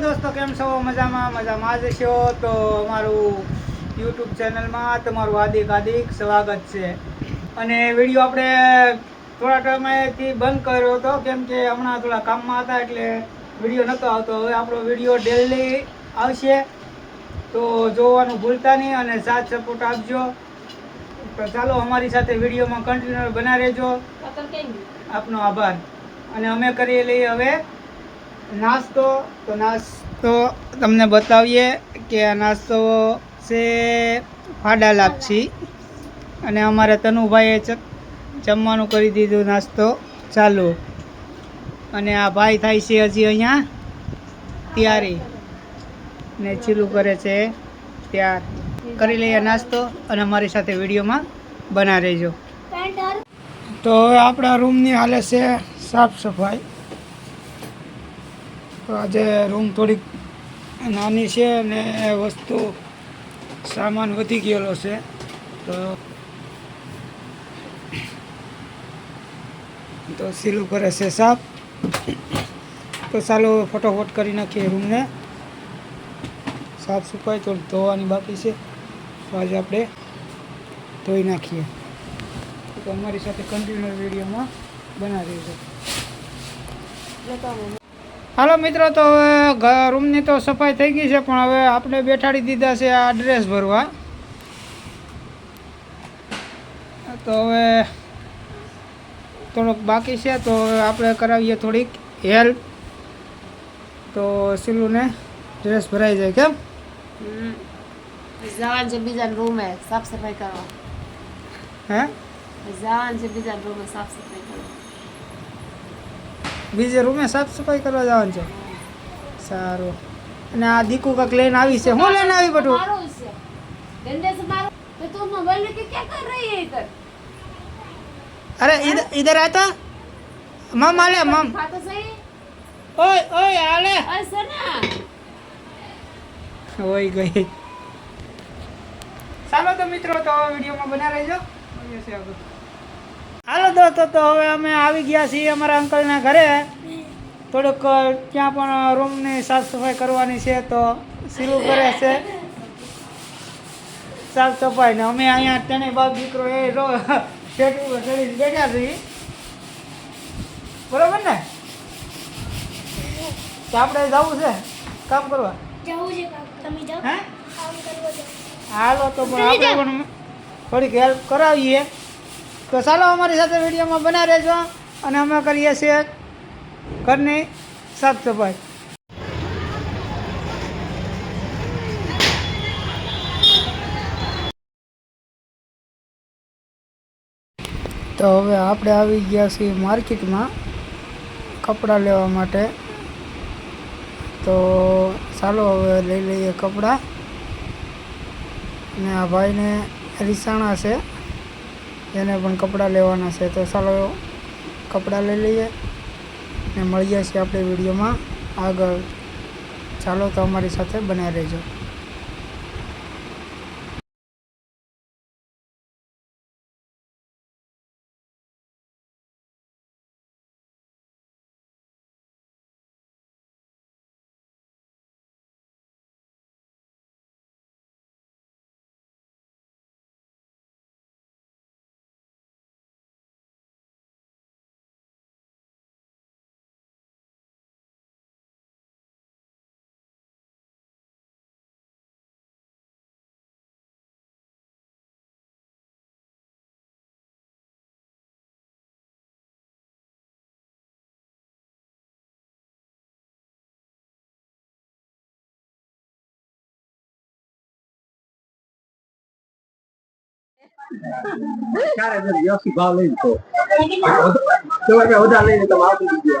દોસ્તો કેમ છો? મજામાં મજામાં જ છો? તો અમારું યુટ્યુબ ચેનલમાં તમારું હાર્દિક હાર્દિક સ્વાગત છે. અને વીડિયો આપણે થોડા ટાઈમથી બંધ કર્યો હતો કેમ કે હમણાં થોડા કામમાં હતા એટલે વીડિયો નહોતો આવતો. હવે આપણો વીડિયો ડેલી આવશે. તો જોવાનું ભૂલતા નહીં અને સાથ સપોર્ટ આપજો. તો ચાલો અમારી સાથે વિડીયોમાં કન્ટિન્યુ બના રહેજો આપનો આભાર. અને અમે કરીએ લઈએ હવે નાસ્તો તો નાસ્તો તમને બતાવીએ કે આ નાસ્તો છે ફાડા લાપસી. અને અમારે તનુભાઈએ જમવાનું કરી દીધું નાસ્તો ચાલુ. અને આ ભાઈ થાય છે હજી અહીંયા તૈયારી. ને ચીલું કરે છે ત્યાર. કરી લઈએ નાસ્તો અને અમારી સાથે વિડીયોમાં બના રહેજો. તો હવે આપણા રૂમની હાલે છે સાફ સફાઈ. આજે રૂમ થોડીક નાની છે અને વસ્તુ સામાન વધી ગયેલો છે. તો તો સીલું કરે છે સાફ. તો ચાલો ફટોફટ કરી નાખીએ રૂમને. સાફ સુકાય તો ધોવાની બાકી છે. તો આજે આપણે ધોઈ નાખીએ. તો અમારી સાથે કન્ટિન્યુ વિડીયોમાં બનાવી છે હાલો મિત્રો તો હવે રૂમની તો સફાઈ થઈ ગઈ છે પણ હવે આપણે બેઠાડી દીધા છે આ ડ્રેસ ભરવા. તો હવે થોડોક બાકી છે તો આપણે કરાવીએ થોડીક હેલ્પ. તો સિલુને ડ્રેસ ભરાઈ જાય કેમ? જવાન છે બીજા રૂમે સાફ સફાઈ કરવા. હે? જવાન છે બીજા રૂમે સાફ સફાઈ કરવા. બીજે રૂમે સાફ સફાઈ કરવા જવાનું છે. સારું. અને આ દીકુ કાંક લઈને આવી છે. હું લઈને આવી બટુ અરે ઇધર આતા મમ આલે મમ. ઓય ઓય આલે ઓય ગઈ. ચાલો તો મિત્રો તો વિડીયોમાં બના રહેજો. હાલો દોસ્તો તો હવે અમે આવી ગયા છીએ અમારા અંકલના ઘરે. થોડુંક ત્યાં પણ રૂમની સાફ સફાઈ કરવાની છે તો શીરું કરે છે સાફ સફાઈ ને અમે અહીંયા તેને બાપ દીકરો એ રો ઉપર ચડીને બેઠા છીએ. બરોબર ને? તો આપણે જવું છે કામ કરવા? જવું છે તમે જાઓ. હે? હાલો તો પણ આપણે પણ થોડીક હેલ્પ કરાવીએ. તો ચાલો અમારી સાથે વિડીયોમાં બના રહેજો અને અમે કરીએ છીએ ઘરની સાફ સફાઈ તો હવે આપણે આવી ગયા છીએ માર્કેટમાં કપડાં લેવા માટે. તો ચાલો હવે લઈ લઈએ કપડાં. અને આ ભાઈને રીસાણા છે. એને પણ કપડાં લેવાના છે. તો ચાલો કપડાં લઈ લઈએ ને મળીએ છીએ આપણે વિડીયોમાં. આગળ. ચાલો તો અમારી સાથે બનાવી રહેજો. Cara é sih igual lento. Você vai me rodar lento, mal do dia.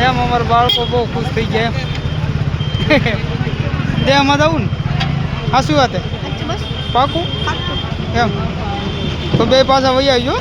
એમ અમારા બાળકો બહુ ખુશ થઈ ગયા એમ. દે આમાં જવું ને. હા, શું વાત? પાકું? એમ. તો બે પાછા વહી આવજો.